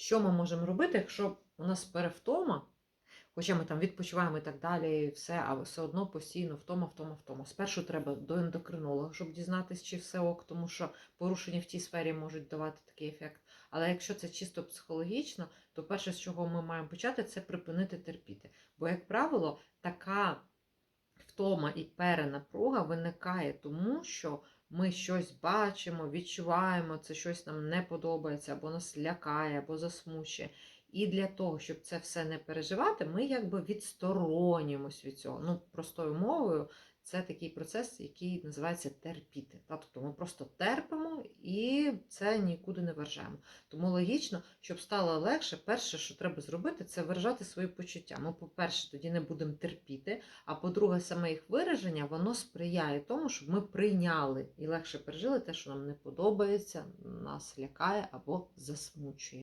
що ми можемо робити, якщо у нас перевтома, хоча ми там відпочиваємо і так далі, і все, а все одно постійно втома, втома, втома. Спершу треба до ендокринолога, щоб дізнатися, чи все ок, тому що порушення в тій сфері можуть давати такий ефект. Але якщо це чисто психологічно, то перше, з чого ми маємо почати, це припинити терпіти. Бо, як правило, така втома і перенапруга виникає тому, що ми щось бачимо, відчуваємо, це щось нам не подобається, або нас лякає, або засмучує. І для того, щоб це все не переживати, ми якби відсторонюємось від цього. Ну, простою мовою, це такий процес, який називається терпіти. Тобто ми просто терпимо і це нікуди не вержаємо. Тому логічно, щоб стало легше, перше, що треба зробити, це виражати свої почуття. Ми, по-перше, тоді не будемо терпіти, а по-друге, саме їх вираження воно сприяє тому, щоб ми прийняли і легше пережили те, що нам не подобається, нас лякає або засмучує.